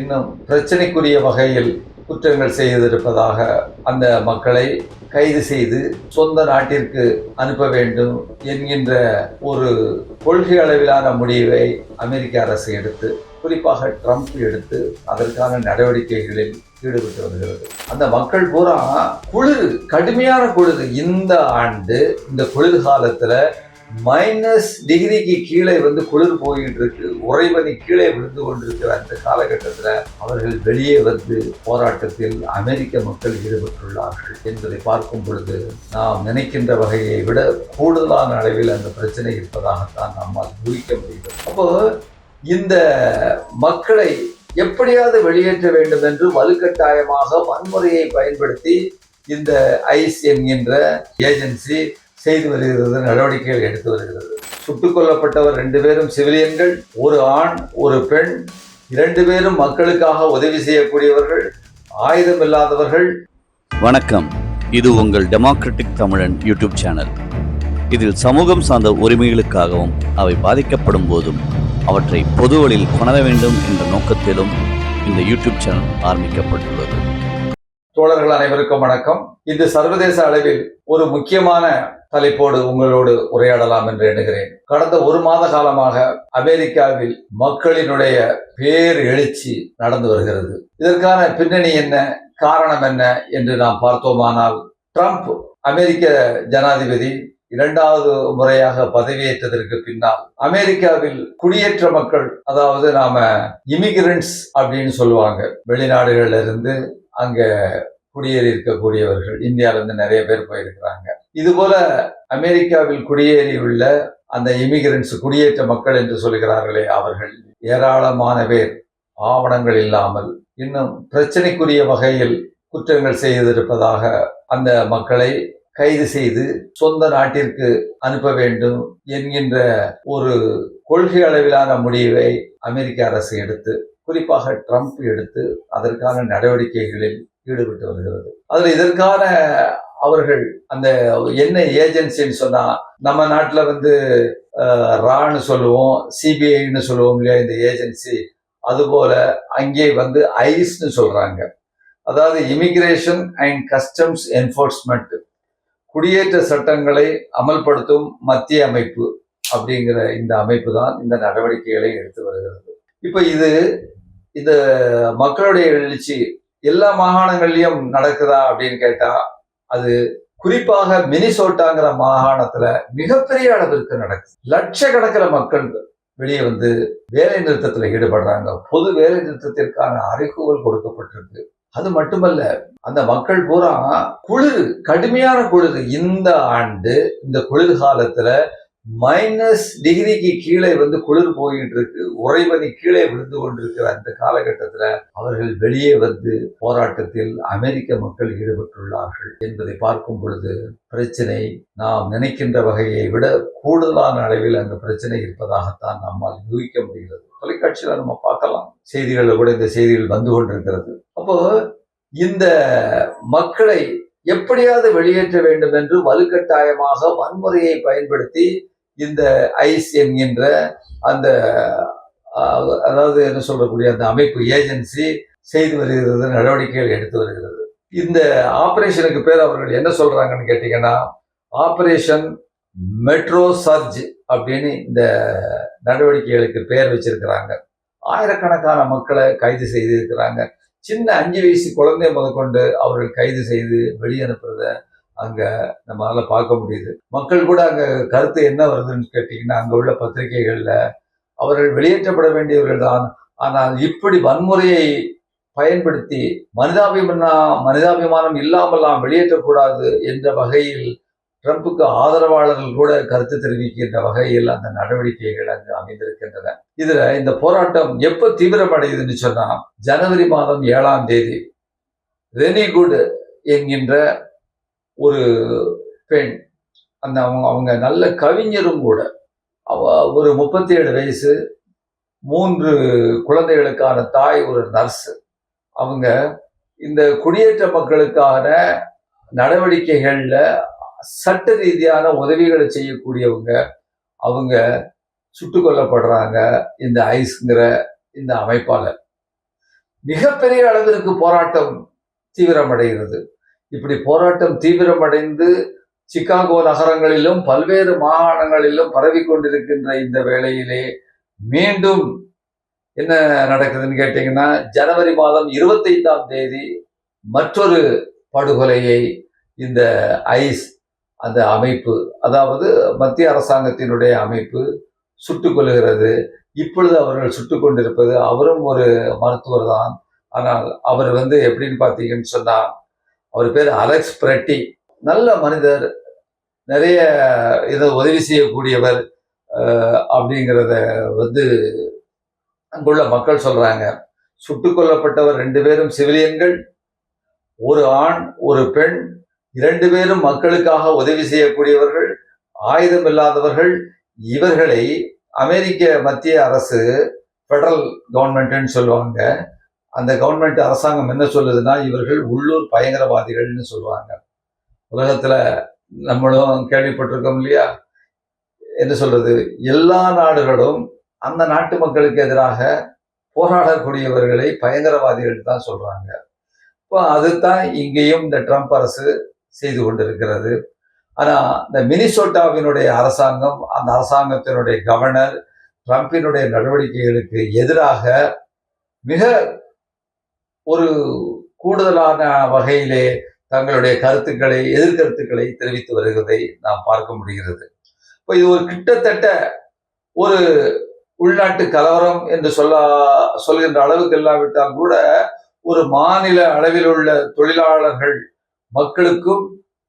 இன்னும் பிரச்சனைக்குரிய வகையில் குற்றங்கள் செய்திருப்பதாக அந்த மக்களை கைது செய்து சொந்த நாட்டிற்கு அனுப்ப வேண்டும் என்கின்ற ஒரு கொள்கை அளவிலான முடிவை அமெரிக்க அரசு எடுத்து குறிப்பாக ட்ரம்ப் எடுத்து அதற்கான நடவடிக்கைகளில் ஈடுபட்டு வருகிறது. அந்த மக்கள் பூரா குளிர் கடுமையான குளிர். இந்த ஆண்டு இந்த குளிர்காலத்தில் மைனஸ் டிகிரிக்கு கீழே வந்து குளிர் போயிட்டு இருக்கு. உறைவனி கீழே விழுந்து கொண்டிருக்கிற அந்த காலகட்டத்தில் அவர்கள் வெளியே வந்து போராட்டத்தில் அமெரிக்க மக்கள் ஈடுபட்டுள்ளார்கள் என்பதை பார்க்கும் பொழுது நாம் நினைக்கின்ற வகையை விட கூடுதலான அளவில் அந்த பிரச்சனை இருப்பதாகத்தான் நம்மால் ஊகிக்க முடியும் அப்போ இந்த மக்களை எப்படியாவது வெளியேற்ற வேண்டும் என்று வலுக்கட்டாயமாக வன்முறையை பயன்படுத்தி இந்த ஐஸ் என்கின்ற ஏஜென்சி செய்து வருகிறது நடவடிக்கைகள் எடுத்து வருகிறது. சுட்டுக் கொல்லப்பட்டவர் ரெண்டு பேரும் சிவிலியன்கள் ஒரு ஆண் ஒரு பெண். இரண்டு பேரும் மக்களுக்காக உதவி செய்யக்கூடியவர்கள் ஆயுதம் இல்லாதவர்கள். வணக்கம். இது உங்கள் டெமோக்ராட்டிக் தமிழன் யூடியூப் சேனல் இதில் சமூகம் சார்ந்த உரிமைகளுக்காகவும் அவை பாதிக்கப்படும் போதும் அவற்றை பொதுவழியில் கொணர வேண்டும் என்ற நோக்கத்திலும் இந்த யூடியூப் சேனல் ஆரம்பிக்கப்பட்டுள்ளது. தோழர்கள் அனைவருக்கும் வணக்கம். இது சர்வதேச அளவில் ஒரு முக்கியமான தலைப்போடு உங்களோடு உரையாடலாம் என்று எண்ணுகிறேன். கடந்த ஒரு மாத காலமாக அமெரிக்காவில் மக்களினுடைய பேர் எழுச்சி நடந்து வருகிறது. இதற்கான பின்னணி என்ன காரணம் என்ன என்று நாம் பார்த்தோமானால் ட்ரம்ப் அமெரிக்க ஜனாதிபதி இரண்டாவது முறையாக பதவியேற்றதற்கு பின்னால் அமெரிக்காவில் குடியேற்ற மக்கள் அதாவது நாம இமிகிரண்ட்ஸ் அப்படின்னு சொல்லுவாங்க. வெளிநாடுகள்ல இருந்து அங்கே குடியேறி இருக்கக்கூடியவர்கள் இந்தியாவிலேருந்து நிறைய பேர் போயிருக்கிறாங்க. இது போல அமெரிக்காவில் குடியேறியுள்ள அந்த இமிகிரண்ட்ஸ் குடியேற்ற மக்கள் என்று சொல்கிறார்களே அவர்கள் ஏராளமான பேர் ஆவணங்கள் இல்லாமல் இன்னும் பிரச்சனைக்குரிய வகையில் குற்றங்கள் செய்திருப்பதாக அந்த மக்களை கைது செய்து சொந்த நாட்டிற்கு அனுப்ப வேண்டும் என்கின்ற ஒரு கொள்கை அளவிலான முடிவை அமெரிக்க அரசு எடுத்து குறிப்பாக ட்ரம்ப் எடுத்து அதற்கான நடவடிக்கைகளில் ஈடுபட்டு வருகிறது. அதுல இதற்கான அவர்கள் அந்த என்ன ஏஜென்சின்னு சொன்னா நம்ம நாட்டில் வந்து ரான்னு சொல்லுவோம் சிபிஐன்னு சொல்லுவோம் இல்லையா இந்த ஏஜென்சி அதுபோல அங்கே வந்து ஐஸ்னு சொல்றாங்க. அதாவது இமிகிரேஷன் அண்ட் கஸ்டம்ஸ் என்ஃபோர்ஸ்மெண்ட் குடியேற்ற சட்டங்களை அமல்படுத்தும் மத்திய அமைப்பு அப்படிங்கிற இந்த அமைப்பு தான் இந்த நடவடிக்கைகளை எடுத்து வருகிறது. இப்போ இது இந்த மக்களுடைய எழுச்சி எல்லா மாகாணங்கள்லயும் நடக்குதா அப்படின்னு கேட்டா அது குறிப்பாக மினிசோட்டாங்கிற மாகாணத்துல மிகப்பெரிய அளவிற்கு நடக்குது. லட்சக்கணக்கில் மக்கள் வெளியே வந்து வேலை நிறுத்தத்துல ஈடுபடுறாங்க. பொது வேலை நிறுத்தத்திற்கான அறைகூவல் கொடுக்கப்பட்டிருக்கு. அது மட்டுமல்ல அந்த மக்கள் பூரா குளிர் கடுமையான குளிர் இந்த ஆண்டு இந்த குளிர் காலத்துல மைனஸ் டிகிரிக்கு கீழே வந்து குளிர் போயிட்டு இருக்கு உறைபனி கீழே விழுந்து கொண்டிருக்கிற அந்த காலகட்டத்தில் அவர்கள் வெளியே வந்து போராட்டத்தில் அமெரிக்க மக்கள் ஈடுபட்டுள்ளார்கள் என்பதை பார்க்கும் பொழுது பிரச்சனை நாம் நினைக்கின்ற வகையை விட கூடுதலான அளவில் அந்த பிரச்சனை இருப்பதாகத்தான் நம்மால் யூகிக்க முடிகிறது. தொலைக்காட்சியில் நம்ம பார்க்கலாம். செய்திகளில் கூட இந்த செய்திகள் வந்து கொண்டிருக்கிறது. அப்போ இந்த மக்களை எப்படியாவது வெளியேற்ற வேண்டும் என்று வலுக்கட்டாயமாக வன்முறையை பயன்படுத்தி இந்த ஐஸ் என்கின்ற அந்த அதாவது என்ன சொல்லக்கூடிய அந்த அமைப்பு ஏஜென்சி செய்து வருகிறது நடவடிக்கைகள் எடுத்து வருகிறது. இந்த ஆபரேஷனுக்கு பேர் அவர்கள் என்ன சொல்றாங்கன்னு கேட்டீங்கன்னா ஆபரேஷன் மெட்ரோ சர்ஜ் அப்படின்னு இந்த நடவடிக்கைகளுக்கு பெயர் வச்சிருக்கிறாங்க. ஆயிரக்கணக்கான மக்களை கைது செய்திருக்கிறாங்க. சின்ன அஞ்சு வயசு குழந்தை முதற்கொண்டு அவர்கள் கைது செய்து வெளியனுப்புறத அங்க நம்மளால பார்க்க முடியுது. மக்கள் கூட அங்க கருத்து என்ன வருதுன்னு கேட்டீங்கன்னா அங்க உள்ள பத்திரிகைகள்ல அவர்கள் வெளியேற்றப்பட வேண்டியவர்கள் தான். ஆனால் இப்படி வன்முறையை பயன்படுத்தி மனிதாபிமான மனிதாபிமானம் இல்லாமல் நாம் வெளியேற்றக்கூடாது என்ற வகையில் ட்ரம்புக்கு ஆதரவாளர்கள் கூட கருத்து தெரிவிக்கின்ற வகையில் அந்த நடவடிக்கைகள் அங்கு அமைந்திருக்கின்றன. இதுல இந்த போராட்டம் எப்ப தீவிரமடையுதுன்னு சொன்னா ஜனவரி மாதம் ஏழாம் தேதி. ரெனிகுட் என்கின்ற ஒரு பெண் அந்த அவங்க அவங்க நல்ல கவிஞரும் கூட. அவ ஒரு முப்பத்தி ஏழு வயசு மூன்று குழந்தைகளுக்கான தாய் ஒரு நர்ஸு. அவங்க இந்த குடியேற்ற மக்களுக்கான நடவடிக்கைகளில் சட்ட ரீதியான உதவிகளை செய்யக்கூடியவங்க. அவங்க சுட்டு கொல்லப்படுறாங்க இந்த ஐஸ்ங்கிற இந்த அமைப்பால் மிகப்பெரிய அளவிற்கு போராட்டம் தீவிரமடைகிறது. இப்படி போராட்டம் தீவிரமடைந்து சிகாகோ நகரங்களிலும் பல்வேறு மாகாணங்களிலும் பரவி கொண்டிருக்கின்ற இந்த வேளையிலே மீண்டும் என்ன நடக்குதுன்னு கேட்டீங்கன்னா ஜனவரி மாதம் இருபத்தைந்தாம் தேதி மற்றொரு படுகொலையை இந்த ஐஸ் அந்த அமைப்பு அதாவது மத்திய அரசாங்கத்தினுடைய அமைப்பு சுட்டு கொள்ளுகிறது இப்பொழுது அவர்கள் சுட்டு கொண்டிருப்பது அவரும் ஒரு மருத்துவர் தான். ஆனால் அவர் வந்து எப்படின்னு பார்த்தீங்கன்னு சொன்னா அவர் பேர் அலெக்ஸ் பிரட்டி நல்ல மனிதர். நிறைய இதை உதவி செய்யக்கூடியவர் அப்படிங்கிறத வந்து அங்குள்ள மக்கள் சொல்கிறாங்க சுட்டு கொல்லப்பட்டவர் ரெண்டு பேரும் சிவிலியன்கள் ஒரு ஆண் ஒரு பெண் இரண்டு பேரும் மக்களுக்காக உதவி செய்யக்கூடியவர்கள் ஆயுதம் இல்லாதவர்கள். இவர்களை அமெரிக்க மத்திய அரசு ஃபெடரல் கவர்மெண்ட்டுன்னு சொல்லுவாங்க. அந்த கவர்மெண்ட் அரசாங்கம் என்ன சொல்லுதுன்னா இவர்கள் உள்ளூர் பயங்கரவாதிகள்னு சொல்லுவாங்க. உலகத்தில் நம்மளும் கேள்விப்பட்டிருக்கோம் இல்லையா? என்ன சொல்றது? எல்லா நாடுகளும் அந்த நாட்டு மக்களுக்கு எதிராக போராடக்கூடியவர்களை பயங்கரவாதிகள் தான் சொல்றாங்க. இப்போ அதுதான் இங்கேயும் இந்த ட்ரம்ப் அரசு செய்து கொண்டிருக்கிறது. ஆனா இந்த மினிசோட்டாவினுடைய அரசாங்கம் அந்த அரசாங்கத்தினுடைய கவர்னர் ட்ரம்பினுடைய நடவடிக்கைகளுக்கு எதிராக மிக ஒரு கூடுதலான வகையிலே தங்களுடைய கருத்துக்களை எதிர்கருத்துக்களை தெரிவித்து வருகிறதை நாம் பார்க்க முடிகிறது. இப்போ இது ஒரு கிட்டத்தட்ட ஒரு உள்நாட்டு கலவரம் என்று சொல்ல சொல்கின்ற அளவுக்கு இல்லாவிட்டால் கூட ஒரு மாநில அளவில் உள்ள தொழிலாளர்கள் மக்களுக்கும்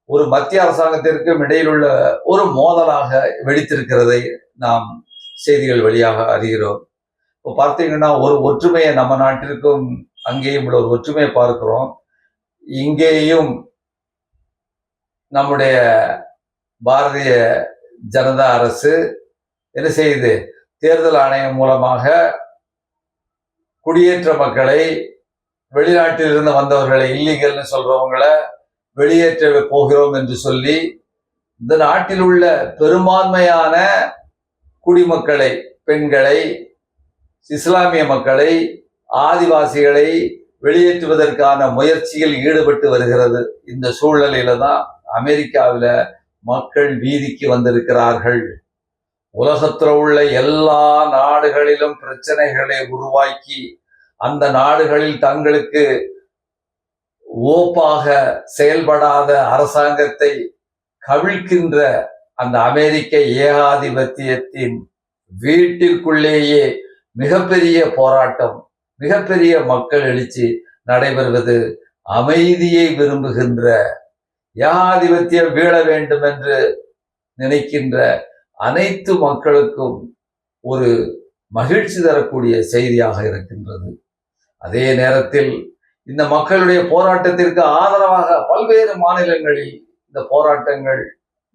ஒரு மத்திய அரசாங்கத்திற்கும் இடையில் உள்ள ஒரு மோதலாக வெடித்திருக்கிறதை நாம் செய்திகள் வழியாக அறிகிறோம். இப்போ பார்த்தீங்கன்னா ஒரு ஒற்றுமையை நம்ம நாட்டிற்கும் அங்கேயும் உள்ள ஒரு ஒற்றுமையை பார்க்கிறோம். இங்கேயும் நம்முடைய பாரதிய ஜனதா அரசு என்ன செய்யுது? தேர்தல் ஆணையம் மூலமாக குடியேற்ற மக்களை வெளிநாட்டிலிருந்து வந்தவர்களை இல்லீகல்னு சொல்றவங்கள வெளியேற்ற போகிறோம் என்று சொல்லி இந்த நாட்டில் உள்ள பெரும்பான்மையான குடிமக்களை பெண்களை இஸ்லாமிய மக்களை ஆதிவாசிகளை வெளியேற்றுவதற்கான முயற்சியில் ஈடுபட்டு வருகிறது. இந்த சூழ்நிலையில தான் அமெரிக்காவில் மக்கள் வீதிக்கு வந்திருக்கிறார்கள். உலகத்தில் உள்ள எல்லா நாடுகளிலும் பிரச்சனைகளை உருவாக்கி அந்த நாடுகளில் தங்களுக்கு ஓப்பாக செயல்படாத அரசாங்கத்தை கவிழ்க்கின்ற அந்த அமெரிக்க ஏகாதிபத்தியத்தின் வீட்டிற்குள்ளேயே மிகப்பெரிய போராட்டம் மிகப்பெரிய மக்கள் எழுச்சி நடைபெறுவது அமைதியை விரும்புகின்ற ஏகாதிபத்தியம் வீழ வேண்டும் என்று நினைக்கின்ற அனைத்து மக்களுக்கும் ஒரு மகிழ்ச்சி தரக்கூடிய செய்தியாக இருக்கின்றது. அதே நேரத்தில் இந்த மக்களுடைய போராட்டத்திற்கு ஆதரவாக பல்வேறு மாநிலங்களில் இந்த போராட்டங்கள்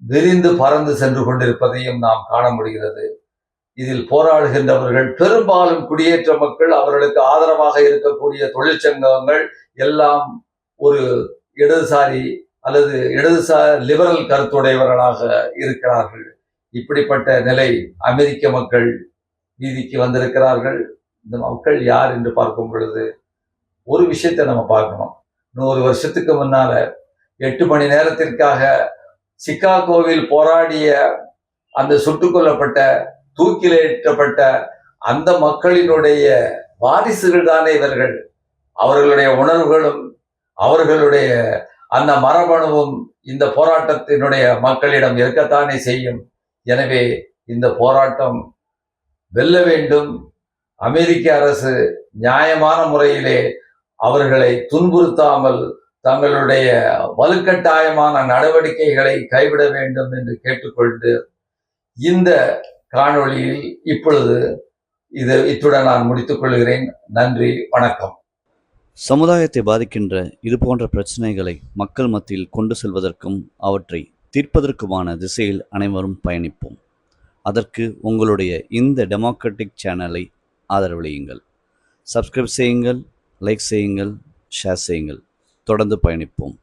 விரிந்து பறந்து சென்று கொண்டிருப்பதையும் நாம் காண முடிகிறது. இதில் போராடுகின்றவர்கள் பெரும்பாலும் குடியேற்ற மக்கள் அவர்களுக்கு ஆதரவாக இருக்கக்கூடிய தொழிற்சங்கங்கள் எல்லாம் ஒரு இடதுசாரி அல்லது இடதுசாரி லிபரல் கருத்துடையவர்களாக இருக்கிறார்கள். இப்படிப்பட்ட நிலை அமெரிக்க மக்கள் வீதிக்கு வந்திருக்கிறார்கள். இந்த மக்கள் யார் என்று பார்க்கும் பொழுது ஒரு விஷயத்தை நம்ம பார்க்கணும். நூறு வருஷத்துக்கு முன்னால எட்டு மணி நேரத்திற்காக சிக்காகோவில் போராடிய அந்த சுட்டுக் கொல்லப்பட்ட தூக்கிலேற்றப்பட்ட அந்த மக்களினுடைய வாரிசுகள் தானே இவர்கள். அவர்களுடைய உணர்வுகளும் அவர்களுடைய அந்த மரபணுவும் இந்த போராட்டத்தினுடைய மக்களிடம் இருக்கத்தானே செய்யும். எனவே இந்த போராட்டம் வெல்ல வேண்டும். அமெரிக்க அரசு நியாயமான முறையிலே அவர்களை துன்புறுத்தாமல் தங்களுடைய வலுக்கட்டாயமான நடவடிக்கைகளை கைவிட வேண்டும் என்று கேட்டுக்கொண்டு இந்த காணொளியில் இப்பொழுது இது இத்துடன் நான் முடித்துக் கொள்கிறேன். நன்றி வணக்கம். சமுதாயத்தை பாதிக்கின்ற இது போன்ற பிரச்சனைகளை மக்கள் மத்தியில் கொண்டு செல்வதற்கும் அவற்றை தீர்ப்பதற்குமான திசையில் அனைவரும் பயணிப்போம். அதற்கு உங்களுடைய இந்த டெமோக்ராட்டிக் சேனலை ஆதரவளியுங்கள். சப்ஸ்கிரைப் செய்யுங்கள் லைக் செய்யுங்கள் ஷேர் செய்யுங்கள். தொடர்ந்து பயணிப்போம்.